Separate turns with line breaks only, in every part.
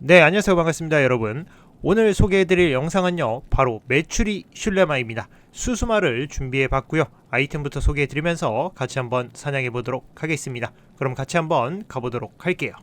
네, 안녕하세요. 반갑습니다, 여러분. 오늘 소개해드릴 영상은요, 바로 메추리 슐레마입니다. 수수마를 준비해 봤고요. 아이템부터 소개해드리면서 같이 한번 사냥해 보도록 하겠습니다. 그럼 같이 한번 가보도록 할게요.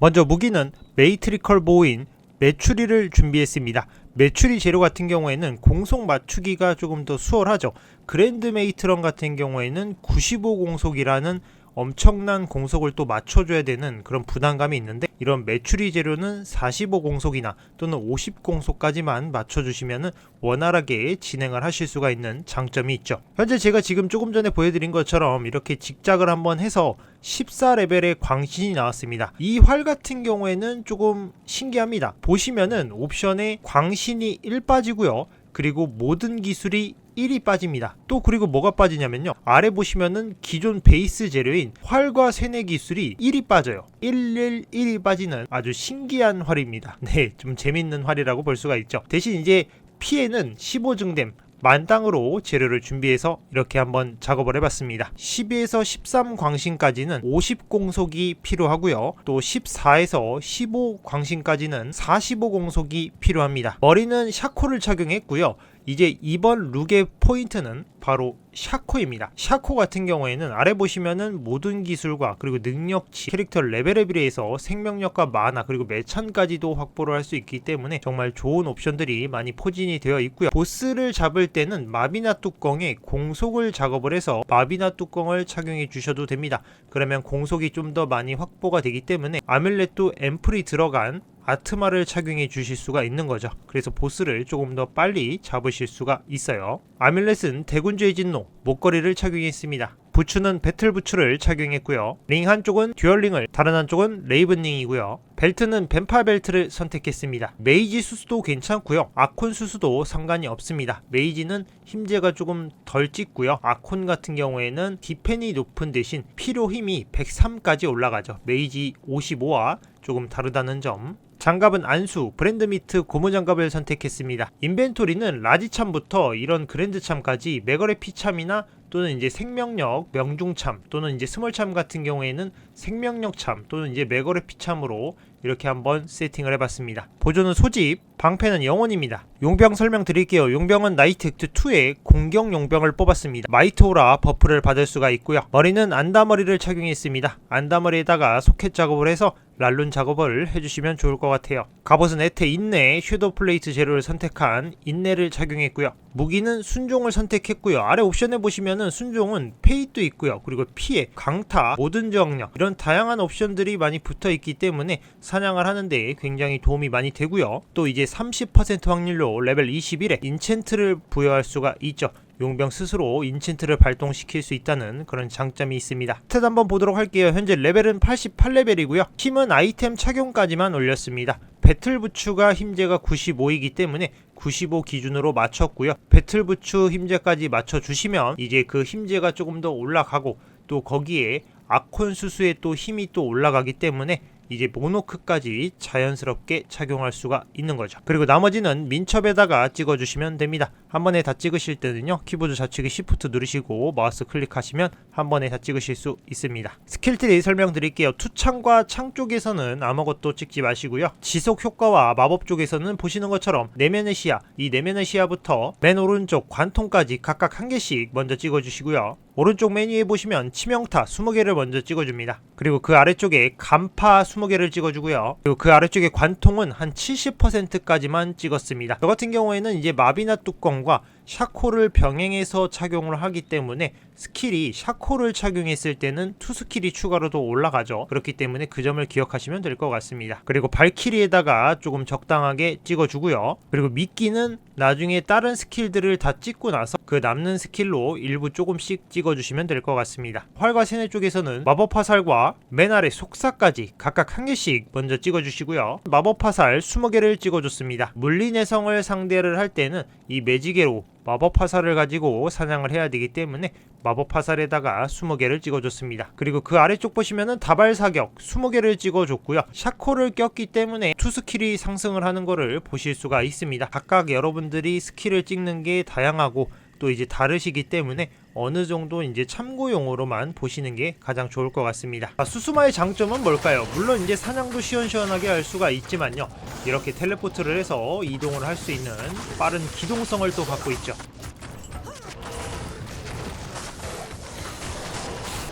먼저 무기는 메이트리컬 보호인 메추리를 준비했습니다. 메추리 재료 같은 경우에는 공속 맞추기가 조금 더 수월하죠. 그랜드 메이트런 같은 경우에는 95 공속이라는 엄청난 공속을 또 맞춰줘야 되는 그런 부담감이 있는데 이런 메추리 재료는 45 공속이나 또는 50 공속까지만 맞춰주시면 원활하게 진행을 하실 수가 있는 장점이 있죠. 현재 제가 지금 조금 전에 보여드린 것처럼 이렇게 직작을 한번 해서 14레벨의 광신이 나왔습니다. 이 활 같은 경우에는 조금 신기합니다. 보시면은 옵션에 광신이 1 빠지고요. 그리고 모든 기술이 1이 빠집니다. 또 그리고 뭐가 빠지냐면요. 아래 보시면은 기존 베이스 재료인 활과 세뇌 기술이 1이 빠져요. 111이 빠지는 아주 신기한 활입니다. 네, 좀 재밌는 활이라고 볼 수가 있죠. 대신 이제 피해는 15증댐 만땅으로 재료를 준비해서 이렇게 한번 작업을 해봤습니다. 12에서 13 광신까지는 50 공속이 필요하고요. 또 14에서 15 광신까지는 45 공속이 필요합니다. 머리는 샤코를 착용했고요. 이제 이번 룩의 포인트는 바로 샤코입니다. 샤코 같은 경우에는 아래 보시면은 모든 기술과 그리고 능력치, 캐릭터 레벨에 비례해서 생명력과 만화 그리고 매찬까지도 확보를 할 수 있기 때문에 정말 좋은 옵션들이 많이 포진이 되어 있고요. 보스를 잡을 때는 마비나 뚜껑에 공속을 작업을 해서 마비나 뚜껑을 착용해 주셔도 됩니다. 그러면 공속이 좀 더 많이 확보가 되기 때문에 아뮬렛도 앰플이 들어간 아트마를 착용해 주실 수가 있는 거죠. 그래서 보스를 조금 더 빨리 잡으실 수가 있어요. 아뮬렛은 대군주의 진노, 목걸이를 착용했습니다. 부츠는 배틀 부츠를 착용했고요. 링 한쪽은 듀얼링을, 다른 한쪽은 레이븐링이고요. 벨트는 뱀파 벨트를 선택했습니다. 메이지 수수도 괜찮고요. 아콘 수수도 상관이 없습니다. 메이지는 힘제가 조금 덜 찍고요. 아콘 같은 경우에는 디펜이 높은 대신 필요 힘이 103까지 올라가죠. 메이지 55와 조금 다르다는 점. 장갑은 안수, 브랜드 미트 고무 장갑을 선택했습니다. 인벤토리는 라지참부터 이런 그랜드참까지 메거레 피참이나 또는 이제 생명력 명중참 또는 이제 스몰참 같은 경우에는 생명력참 또는 이제 메거레 피참으로 이렇게 한번 세팅을 해봤습니다. 보조는 소집, 방패는 영원입니다. 용병 설명 드릴게요. 용병은 나이트 액트 2에 공격 용병을 뽑았습니다. 마이토라 버프를 받을 수가 있고요. 머리는 안다머리를 착용했습니다. 안다머리에다가 소켓 작업을 해서 랄룬 작업을 해주시면 좋을 것 같아요. 갑옷은 에테 인내 섀도우 플레이트 재료를 선택한 인내를 착용했고요. 무기는 순종을 선택했고요. 아래 옵션에 보시면은 순종은 페이도 있고요. 그리고 피해, 강타, 모든 저항력 이런 다양한 옵션들이 많이 붙어 있기 때문에 사냥을 하는데 굉장히 도움이 많이 되고요. 또 이제 30% 확률로 레벨 21에 인챈트를 부여할 수가 있죠. 용병 스스로 인챈트를 발동시킬 수 있다는 그런 장점이 있습니다. 스탯 한번 보도록 할게요. 현재 레벨은 88레벨이고요. 힘은 아이템 착용까지만 올렸습니다. 배틀 부츠가 힘제가 95이기 때문에 95 기준으로 맞췄고요. 배틀 부츠 힘제까지 맞춰주시면 이제 그 힘제가 조금 더 올라가고 또 거기에 아콘 수수의 또 힘이 또 올라가기 때문에 이제 모노크까지 자연스럽게 착용할 수가 있는 거죠. 그리고 나머지는 민첩에다가 찍어주시면 됩니다. 한 번에 다 찍으실 때는요, 키보드 좌측에 Shift 누르시고 마우스 클릭하시면 한 번에 다 찍으실 수 있습니다. 스킬트리 설명드릴게요. 투창과 창 쪽에서는 아무것도 찍지 마시고요. 지속 효과와 마법 쪽에서는 보시는 것처럼 내면의 시야, 이 내면의 시야부터 맨 오른쪽 관통까지 각각 한 개씩 먼저 찍어주시고요. 오른쪽 메뉴에 보시면 치명타 20개를 먼저 찍어줍니다. 그리고 그 아래쪽에 간파 20개를 찍어주고요. 그리고 그 아래쪽에 관통은 한 70%까지만 찍었습니다. 저 같은 경우에는 이제 마비나 뚜껑과 샤코를 병행해서 착용을 하기 때문에 스킬이 샤코를 착용했을 때는 투 스킬이 추가로 더 올라가죠. 그렇기 때문에 그 점을 기억하시면 될 것 같습니다. 그리고 발키리에다가 조금 적당하게 찍어주고요. 그리고 미끼는 나중에 다른 스킬들을 다 찍고 나서 그 남는 스킬로 일부 조금씩 찍어주시면 될 것 같습니다. 활과 세뇌 쪽에서는 마법 화살과 맨 아래 속사까지 각각 한 개씩 먼저 찍어주시고요. 마법 화살 20개를 찍어줬습니다. 물리 내성을 상대를 할 때는 이 매지개로 마법 화살을 가지고 사냥을 해야 되기 때문에 마법 화살에다가 20개를 찍어줬습니다. 그리고 그 아래쪽 보시면은 다발 사격 20개를 찍어줬고요. 샤코를 꼈기 때문에 투 스킬이 상승을 하는 거를 보실 수가 있습니다. 각각 여러분들이 스킬을 찍는 게 다양하고 또 이제 다르시기 때문에 어느 정도 이제 참고용으로만 보시는 게 가장 좋을 것 같습니다. 아, 수수마의 장점은 뭘까요? 물론 이제 사냥도 시원시원하게 할 수가 있지만요. 이렇게 텔레포트를 해서 이동을 할 수 있는 빠른 기동성을 또 갖고 있죠.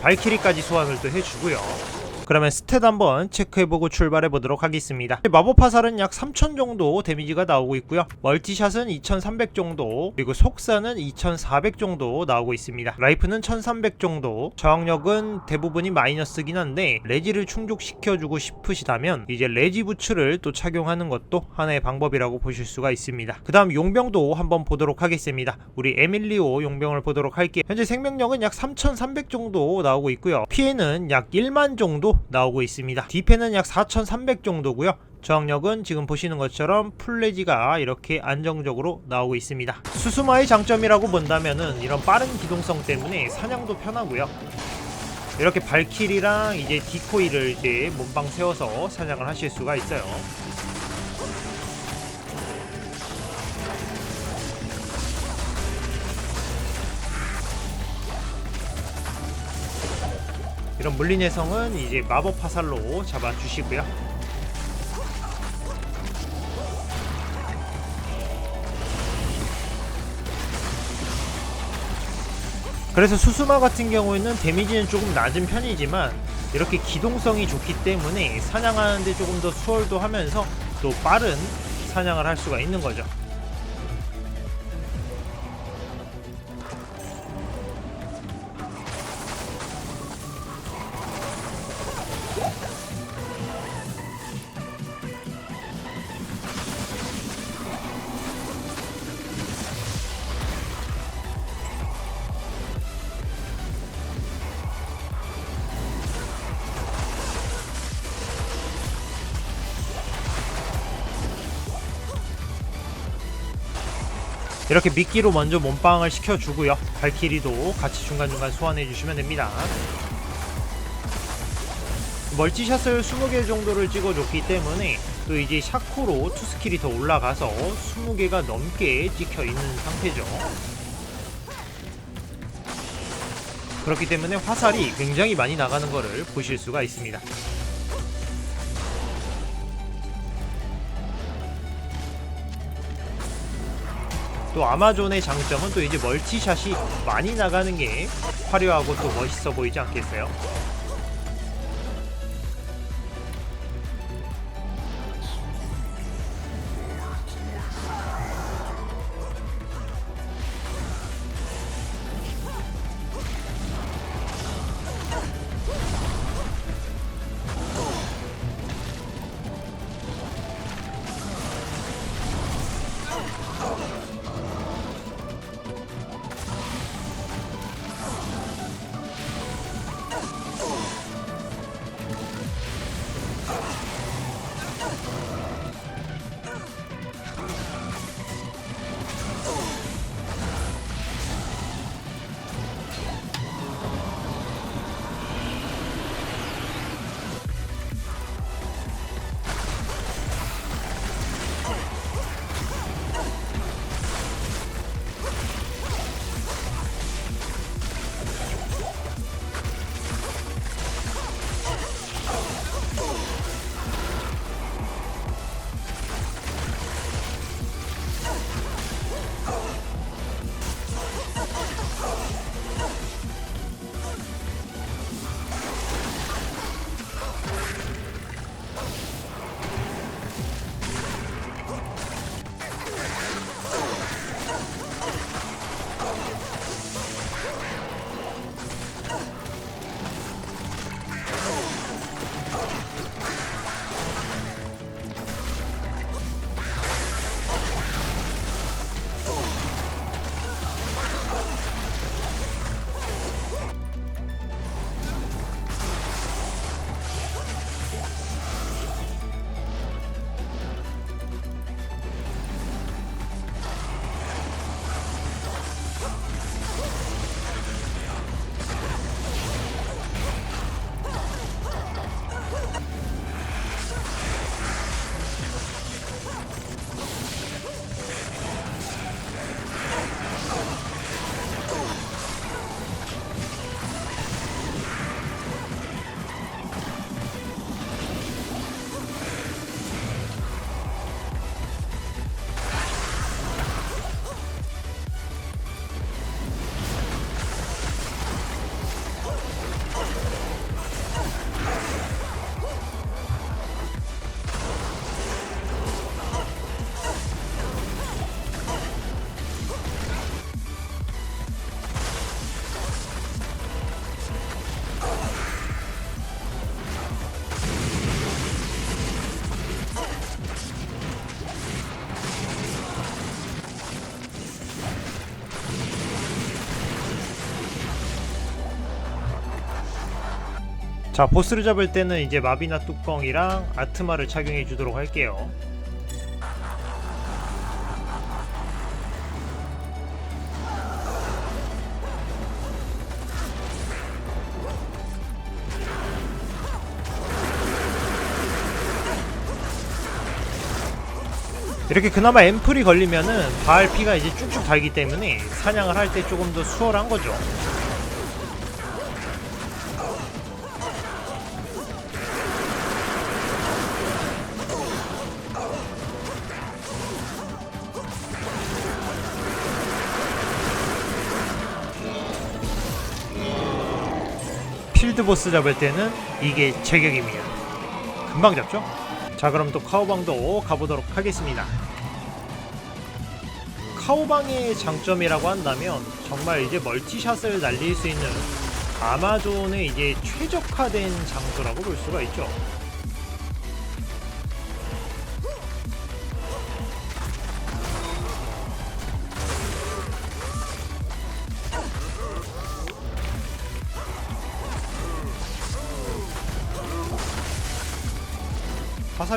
발키리까지 소환을 또 해주고요. 그러면 스탯 한번 체크해보고 출발해 보도록 하겠습니다. 마법 화살은 약 3000 정도 데미지가 나오고 있고요. 멀티샷은 2300 정도, 그리고 속사는 2400 정도 나오고 있습니다. 라이프는 1300 정도, 저항력은 대부분이 마이너스긴 한데 레지를 충족시켜주고 싶으시다면 이제 레지 부츠를 또 착용하는 것도 하나의 방법이라고 보실 수가 있습니다. 그 다음 용병도 한번 보도록 하겠습니다. 우리 에밀리오 용병을 보도록 할게요. 현재 생명력은 약 3300 정도 나오고 있고요. 피해는 약 1만 정도 나오고 있습니다. 디펜은 약 4300 정도고요. 저항력은 지금 보시는 것처럼 풀레지가 이렇게 안정적으로 나오고 있습니다. 수수마의 장점이라고 본다면은 이런 빠른 기동성 때문에 사냥도 편하고요. 이렇게 발키리랑 이제 디코이를 이제 몸방 세워서 사냥을 하실 수가 있어요. 이런 물린 해성은 이제 마법 화살로 잡아주시고요. 그래서 수수마 같은 경우에는 데미지는 조금 낮은 편이지만 이렇게 기동성이 좋기 때문에 사냥하는데 조금 더 수월도 하면서 또 빠른 사냥을 할 수가 있는 거죠. 이렇게 미끼로 먼저 몸빵을 시켜주고요. 발키리도 같이 중간중간 소환해주시면 됩니다. 멀티샷을 20개 정도를 찍어줬기 때문에 또 이제 샤코로 투스킬이 더 올라가서 20개가 넘게 찍혀 있는 상태죠. 그렇기 때문에 화살이 굉장히 많이 나가는 것을 보실 수가 있습니다. 또 아마존의 장점은 또 이제 멀티샷이 많이 나가는 게 화려하고 또 멋있어 보이지 않겠어요? 자 보스를 잡을 때는 이제 마비나 뚜껑이랑 아트마를 착용해 주도록 할게요 이렇게 그나마 앰플이 걸리면은 바알 피가 이제 쭉쭉 달기 때문에 사냥을 할 때 조금 더 수월한 거죠. 보스 잡을 때는 이게 제격입니다. 금방 잡죠? 자 그럼 또 카오방도 가보도록 하겠습니다. 카오방의 장점이라고 한다면 정말 이제 멀티샷을 날릴 수 있는 아마존의 이제 최적화된 장소라고 볼 수가 있죠.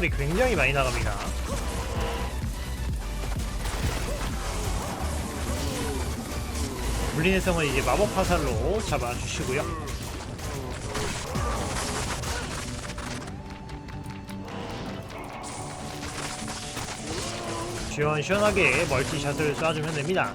화살이 굉장히 많이 나갑니다. 물린의 성을 이제 마법 화살로 잡아주시고요. 시원시원하게 멀티샷을 쏴주면 됩니다.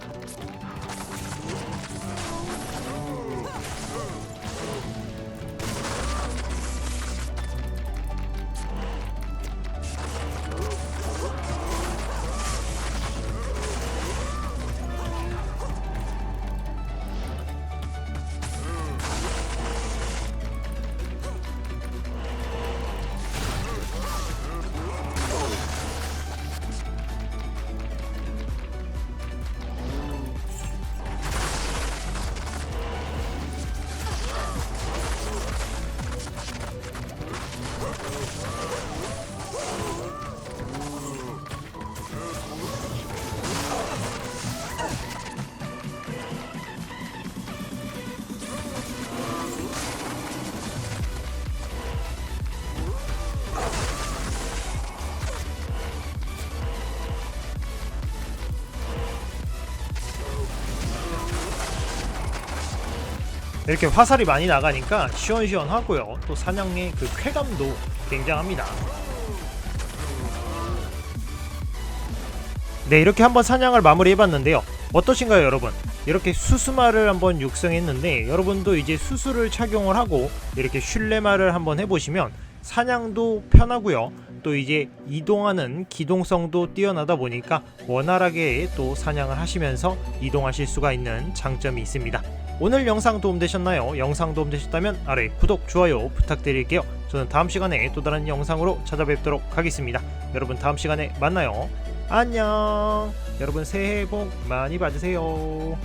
이렇게 화살이 많이 나가니까 시원시원하고요. 또 사냥의 그 쾌감도 굉장합니다. 네, 이렇게 한번 사냥을 마무리해봤는데요. 어떠신가요, 여러분? 이렇게 수수마를 한번 육성했는데 여러분도 이제 수수를 착용을 하고 이렇게 슐레마를 한번 해보시면 사냥도 편하고요. 또 이제 이동하는 기동성도 뛰어나다 보니까 원활하게 또 사냥을 하시면서 이동하실 수가 있는 장점이 있습니다. 오늘 영상 도움되셨나요? 영상 도움되셨다면 아래 구독, 좋아요 부탁드릴게요. 저는 다음 시간에 또 다른 영상으로 찾아뵙도록 하겠습니다. 여러분 다음 시간에 만나요. 안녕. 여러분 새해 복 많이 받으세요.